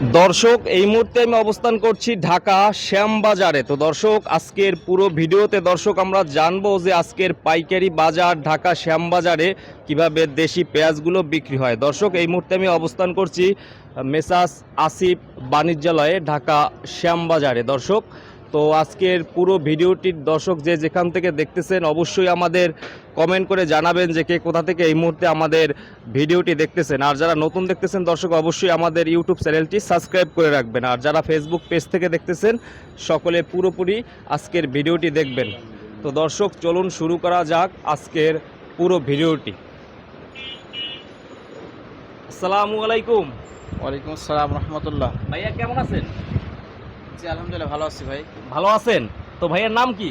দর্শক, এই মুহূর্তে আমি অবস্থান করছি ঢাকা শ্যামবাজারে। তো দর্শক, আজকের পুরো ভিডিওতে দর্শক, আমরা জানব যে আজকের পাইকারি বাজার ঢাকা শ্যামবাজারে কীভাবে দেশি পেঁয়াজগুলো বিক্রি হয়। দর্শক, এই মুহূর্তে আমি অবস্থান করছি মেসাস আসিফ বাণিজ্যালয়ে ঢাকা শ্যামবাজারে। দর্শক তো আজকের পুরো ভিডিওটির দর্শক যে যেখান থেকে দেখতেছেন অবশ্যই আমাদের কমেন্ট করে জানাবেন যে কে কোথা থেকে এই মুহূর্তে আমাদের ভিডিওটি দেখতেছেন। আর যারা নতুন দেখতেছেন দর্শক অবশ্যই আমাদের ইউটিউব চ্যানেলটি সাবস্ক্রাইব করে রাখবেন। আর যারা ফেসবুক পেজ থেকে দেখতেছেন সকলে পুরোপুরি আজকের ভিডিওটি দেখবেন। তো দর্শক চলুন শুরু করা যাক আজকের পুরো ভিডিওটি। আসসালামু আলাইকুম। ওয়ালাইকুম আসসালাম রহমতুল্লাহ। ভাইয়া কেমন আছেন? জি আলহামদুলিল্লাহ ভালো আছি ভাই। ভালো আছেন? তো ভাইয়ার নাম কি?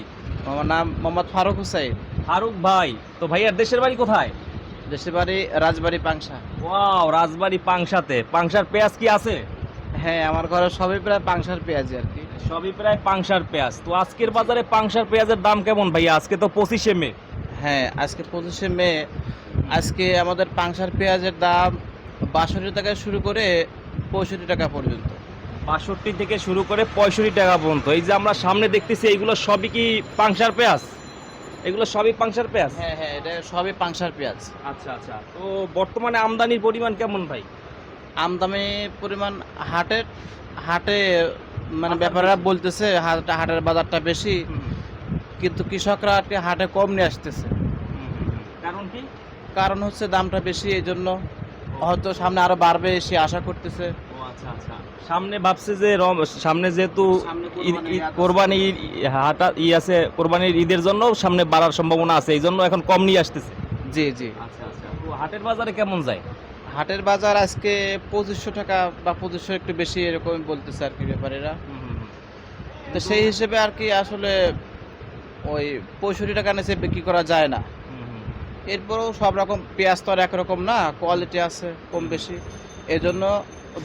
আমার নাম মোহাম্মদ ফারুক হুসাইন। ফারুক ভাই তো ভাইয়ার দেশের বাড়ি কোথায়? দেশের বাড়ি রাজবাড়ি পাংশা। ওয়াও রাজবাড়ি পাংশাতে। পাংশার পেঁয়াজ কি আছে? হ্যাঁ আমার ঘরে সবই প্রায় পাংশার পেঁয়াজি আর কি। সবই প্রায় পাংশার পেঁয়াজ। তো আজকের বাজারে পাংশার পেঁয়াজের দাম কেমন ভাইয়া? আজকে তো পঁচিশে মে। হ্যাঁ আজকে পঁচিশে মে। আজকে আমাদের পাংশার পেঁয়াজের দাম বাষট্টি টাকা শুরু করে পঁয়ষট্টি টাকা পর্যন্ত। বাষট্টি থেকে শুরু করে পঁয়ষট্টি টাকা পর্যন্ত। এই যে আমরা সামনে দেখতেছি এইগুলো সবই কি পাংশার পেঁয়াজ? এগুলো সবই পাংশার পেঁয়াজ? হ্যাঁ হ্যাঁ এটা সবই পাংশার পেঁয়াজ। আচ্ছা আচ্ছা। তো বর্তমানে আমদানির পরিমাণ কেমন ভাই? আমদামি পরিমাণ হাটের হাটে মানে ব্যাপারীরা বলতেছে হাট- হাটের বাজারটা বেশি। কিন্তু কৃষকরা আর হাটে কম নিয়ে আসতেছে। কারণ কি? কারণ হচ্ছে দামটা বেশি এই জন্য হয়তো সামনে আরও বাড়বে সে আশা করতেছে। ও আচ্ছা আচ্ছা। সামনে ভাবছে যে সামনে যেহেতু কোরবানির হাটা ই আছে কোরবানির ঈদের জন্য সামনে বাড়ার সম্ভাবনা আছে এই জন্য এখন কম নিয়ে আসতেছে। জি জি। আচ্ছা আচ্ছা। হাটের বাজারে কেমন যায়? হাটের বাজার আজকে পঁচিশশো টাকা বা পঁচিশশো একটু বেশি এরকম বলতেছে আর কি ব্যাপারীরা। তো সেই হিসেবে আর কি আসলে ওই পঁয়ষট্টি টাকা নিচে বিক্রি করা যায় না। এরপরেও সব রকম পেঁয়াজ তো আর একরকম না কোয়ালিটি আছে কম বেশি। এই জন্য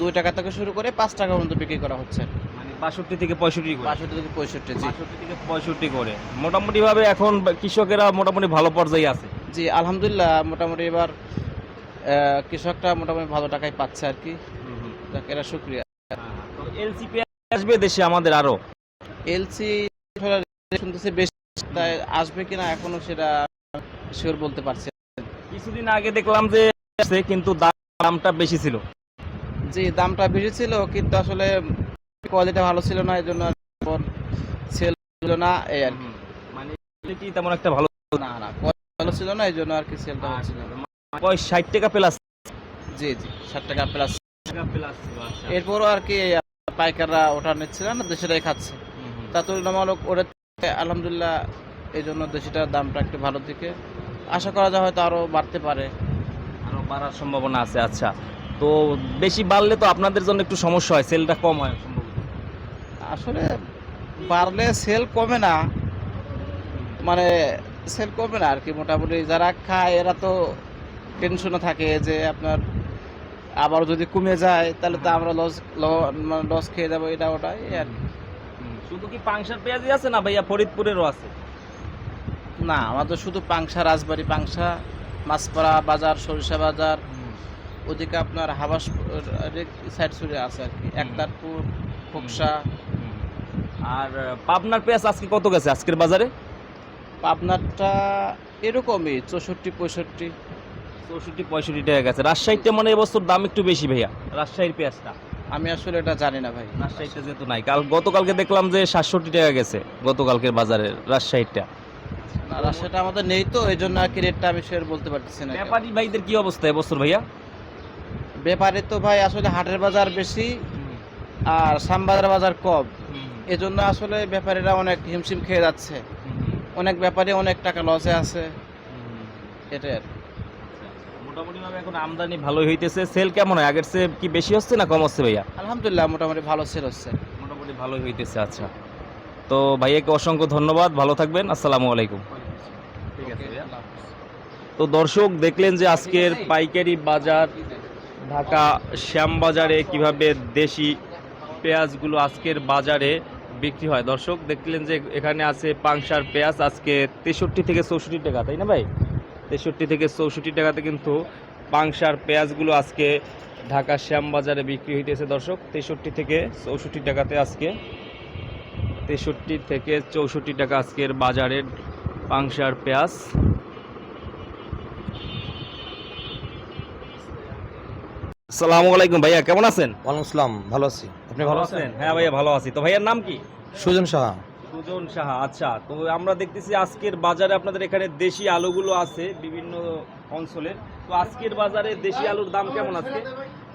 দুই টাকা থেকে শুরু করে পাঁচ টাকা পর্যন্ত বিক্রি করা হচ্ছে। মানে বাষট্টি থেকে পঁয়ষট্টি বাষট্টি থেকে পঁয়ষট্টি বাষট্টি থেকে পঁয়ষট্টি করে। মোটামুটি ভাবে এখন কৃষকেরা মোটামুটি ভালো পর্যায়ে আছে? জি আলহামদুলিল্লাহ মোটামুটি এবার আহ, কৃষকটা মোটামুটি ভালো টাকাই পাচ্ছে আর কি। এরা শুক্রিয়া এলসি আসবে দেশে আমাদের আরও? এলসি শুনতেছে বেশি তাই আসবে কিনা এখনও সেটা শিওর বলতে পারছি। কিছুদিন আগে দেখলাম যে কিন্তু দামটা বেশি ছিল। জি দামটা বেশি ছিল কিন্তু আসলে কোয়ালিটি ভালো ছিল না এই জন্য সেল ছিল না এই আর কি। মানে তেমন একটা ভালো না। না ভালো ছিল না এই জন্য আর কি সেলটা হচ্ছিল না। ওই ষাট টাকা প্লাস জি জি ষাট টাকা প্লাস আচ্ছা। এরপরও আর কি পাইকাররা ওটা নিচ্ছে না দেশেরাই খাচ্ছে। তা তুলনামূলক ওটা আলহামদুলিল্লাহ এই জন্য দেশিটার দামটা একটু ভালো দিকে। আশা করা যায় হয়তো আরও বাড়তে পারে। আরও বাড়ার সম্ভাবনা আছে আচ্ছা। তো বেশি বাড়লে তো আপনাদের জন্য একটু সমস্যা হয় সেলটা কম হয় আসলে বাড়লে সেল কমে না মানে সেল কমে না আর কি মোটামুটি। যারা খায় এরা তো টেনশনে থাকে যে আপনার আবার যদি কমে যায় তাহলে তো আমরা লস মানে লস খেয়ে যাব এটা ওটা এই আর কি। শুধু কি পাংশার পেঁয়াজই আছে না ভাইয়া? ফরিদপুরেরও আছে। না আমাদের শুধু পাংশা রাজবাড়ি পাংশা মাছপাড়া বাজার সরিষা বাজার ওদিকে আপনার হাবাস সাইড সুরে আছে আর কি। একতারপুর খোকসা। আর পাবনার পেঁয়াজ আজকে কত গেছে আজকের বাজারে? পাবনারটা এরকমই চৌষট্টি পঁয়ষট্টি। চৌষট্টি পঁয়ষট্টি টাকা গেছে। রাজশাহীতে মানে এবছর দাম একটু বেশি ভাইয়া রাজশাহীর পেঁয়াজটা। আমি আসলে এটা জানি না ভাই। রাজশাহীতে যেহেতু নাই কাল গতকালকে দেখলাম যে সাতষট্টি টাকা গেছে গতকালকের বাজারে রাজশাহীটা সেটা আমাদের নেই তো এই জন্য আর কি রেটটা আমি শেয়ার বলতে পারতেছি না ব্যাপারী ভাইদের কি অবস্থা এবছর ভাইয়া? ব্যাপারে তো ভাই আসলে হাটের বাজার বেশি আর সামবাজার বাজার কম। এজন্য আসলে ব্যাপারীরা অনেক হিমশিম খেয়ে যাচ্ছে। অনেক ব্যাপারে অনেক টাকা লসে আছে। এটাই আর কি। মোটামুটি ভাবে এখন আমদানি ভালোই হইতেছে। সেল কেমন হয়? আগের চেয়ে কি বেশি হচ্ছে না কম হচ্ছে ভাইয়া? আলহামদুলিল্লাহ মোটামুটি ভালো সেল হচ্ছে। মোটামুটি ভালোই হইতেছে আচ্ছা। তো ভাইয়াকে অসংখ্য ধন্যবাদ। ভালো থাকবেন। আসসালামু আলাইকুম। ঠিক আছে। তো দর্শক দেখলেন যে আজকের পাইকারি বাজার ঢাকা শ্যামবাজারে কীভাবে দেশি পেঁয়াজগুলো আজকের বাজারে বিক্রি হয়? দর্শক, দেখলেন যে এখানে আছে পাংশার পেঁয়াজ, আজকে তেষট্টি থেকে চৌষট্টি টাকা, তাই না ভাই? তেষট্টি থেকে চৌষট্টি টাকাতে কিন্তু পাংশার পেঁয়াজগুলো আজকে ঢাকা শ্যামবাজারে বিক্রি হইতেছে। দর্শক, তেষট্টি থেকে চৌষট্টি টাকাতে আজকে, তেষট্টি থেকে চৌষট্টি টাকা আজকের বাজারের পাংশার পেঁয়াজ। আসসালামু আলাইকুম ভাইয়া কেমন আছেন? ওয়ালাইকুম আসসালাম ভালো আছি। আপনি ভালো আছেন? হ্যাঁ ভাইয়া ভালো আছি। তো ভাইয়ার নাম কি? সুজন সাহা। সুজন সাহা আচ্ছা। তো আমরা দেখতেছি আজকের বাজারে আপনাদের এখানে দেশি আলুগুলো আছে বিভিন্ন অঞ্চলের তো আজকের বাজারে দেশি আলুর দাম কেমন আজকে?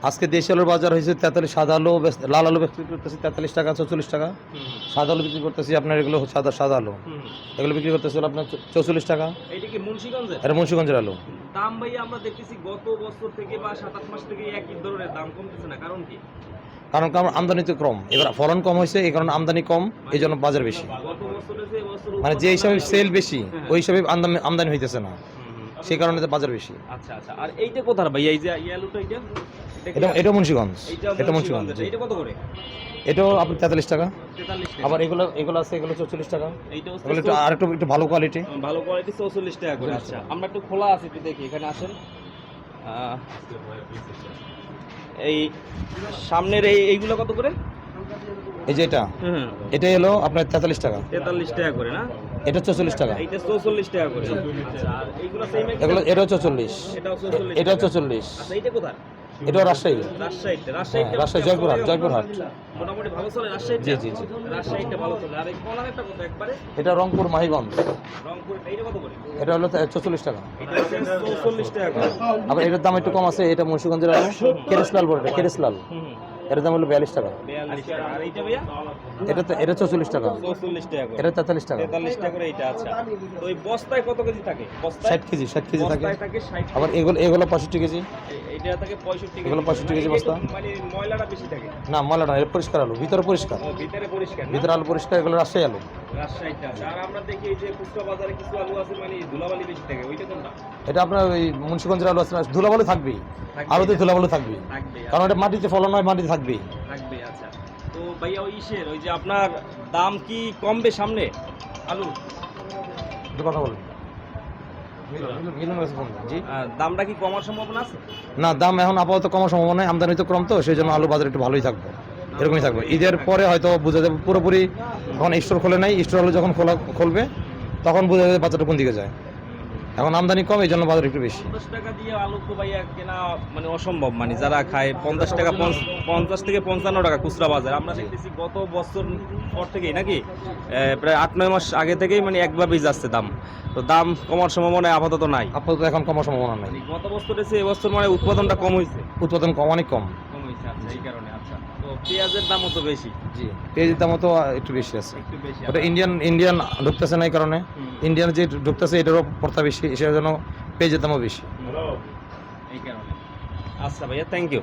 আজকে দেশি আলুর বাজার হয়েছে তেতাল্লিশ সাদা আলু লাল আলু বিক্রি করতেছি তেতাল্লিশ টাকা চৌচল্লিশ টাকা। সাদা আলু বিক্রি করতেছি আপনার এগুলো সাদা সাদা আলু। এগুলো বিক্রি করতেছি হলো আপনার চৌচল্লিশ টাকা। এইটা কি মুন্সিগঞ্জের? এটা মুন্সিগঞ্জের আলু। দাম ভাই আমরা দেখতেছি গত বছর থেকে বা সাত আট মাস থেকে একই ধরনের দাম কমতেছে না কারণ কি? কারণ কারণ আমদানি তো কম এবার ফলন কম হয়েছে এই কারণে আমদানি কম এই জন্য বাজার বেশি। মানে যে হিসাবে সেল বেশি ওই হিসাবে আমদানি আমদানি হইতেছে না। সেই কারণে বাজার বেশি। আচ্ছা আচ্ছা। আর এইটা কোথার ভাইয়া এই যে এই আলুটা এইটা? এটা এটা মুন্সিগঞ্জ। এটা মুন্সিগঞ্জ। এইটা কত করে? এটাও আপনার তেতাল্লিশ টাকা। আবার এগুলো এগুলো আছে এগুলো চৌচল্লিশ টাকা। এগুলো একটু আর একটু একটু ভালো কোয়ালিটি ভালো কোয়ালিটি চৌচল্লিশ টাকা করে। আচ্ছা আমরা একটু খোলা আছে একটু দেখি। এখানে আসেন। এই সামনের এই এইগুলো কত করে? এই যে এটা এটা এলো আপনার তেতাল্লিশ টাকা। তেতাল্লিশ টাকা করে না? এটা চৌচল্লিশ টাকা। এইটা চৌচল্লিশ টাকা করে। আচ্ছা সেম এগুলো এটাও চৌচল্লিশ এটাও চৌচল্লিশ আচ্ছা কোথায়? এটাও রাজশাহী হ্যাঁ, রাজশাহী, জয়পুরহাট, জয়পুরহাট। মোটামুটি ভালো চলে রাজশাহী জি, জি, জি। রাজশাহীতে ভালো চলে। আর একটা কত একবারে? এটা রংপুর মাহিগঞ্জ। রংপুর এইটা কত করে? এটা হলো চৌচল্লিশ টাকা। এটা চৌচল্লিশ টাকা আবার এটার দাম একটু কম আছে এটা মুন্সিগঞ্জের আলু কেরেসলাল বলে এটা কেরেসলাল। হুম। এটার দাম হলো বিয়াল্লিশ টাকা। এটা এটা চৌচল্লিশ টাকা। চৌচল্লিশ টাকা এটা তেতাল্লিশ টাকা। তেতাল্লিশ টাকা করে এটা আচ্ছা। তো এই বস্তায় কত কেজি থাকে? ষাট কেজি ষাট কেজি থাকে। আবার এগুলো এগুলো পঁয়ষট্টি কেজি। এইটা থাকে পঁয়ষট্টি এগুলো 65 কেজি বস্তা। মানে ময়লাটা বেশি থাকে। না পরিষ্কার আলু ভিতরে পরিষ্কার? ভিতরে পরিষ্কার ভিতরে আলু পরিষ্কার এগুলো রাজশাহী আলু। রাজশাহীটা আর আমরা দেখি এই যে খুচরা বাজারে কিছু আলু আছে মানে ধুলাবালি বেশি থাকে। ওইটা কোনটা? এটা আপনার ওই মুন্সিগঞ্জের আলু আছে ধুলাবালু থাকবে আলুতে ধুলাবালু থাকবে কারণ এটা মাটিতে ফলন হয় মাটিতে থাকবে আচ্ছা। তো ভাইয়া ওই ইসের ওই যে আপনার দাম কি কমবে সামনে? আলু কথা বলুন মিলন গেছে ফোন জি আহ, দামটা কি কমার সম্ভাবনা আছে না দাম এখন আপাতত কমার সম্ভাবনা নাই আমদানি তো কম তো সেই জন্য আলু বাজার একটু ভালোই থাকবে এরকমই থাকবে ঈদের পরে হয়তো বোঝা যাবে পুরোপুরি এখন স্টোর খোলে নাই স্টোর আলু যখন খোলা খুলবে তখন বোঝা যাবে বাজারটা কোন দিকে যায় এখন আমদানি কম এই জন্য বাজার একটু বেশি। পঞ্চাশ টাকা দিয়ে আলু তো ভাইয়া কেনা মানে অসম্ভব মানে যারা খায় পঞ্চাশ টাকা পঞ্চাশ থেকে পঞ্চান্ন টাকা খুচরা বাজার। আমরা দেখতেছি গত বছর পর থেকেই নাকি প্রায় আট নয় মাস আগে থেকেই মানে একভাবেই যাচ্ছে দাম। তো দাম কমার সম্ভাবনা আপাতত নাই। আপাতত এখন কমার সম্ভাবনা নাই। গত বছর এসে এবছর মানে উৎপাদনটা কম হয়েছে। উৎপাদন কম অনেক কম। এই কারণে আচ্ছা। তো পেঁয়াজের দামও তো বেশি। জি পেঁয়াজের দামও তো একটু বেশি আছে। একটু বেশি ওটা ইন্ডিয়ান ইন্ডিয়ান ঢুকতেছে না এই কারণে। ইন্ডিয়ান যে ঢুকতেছে এটারও পড়তা বেশি সেটার জন্য পেঁয়াজের দামও বেশি। এই কারণে। আচ্ছা ভাইয়া থ্যাংক ইউ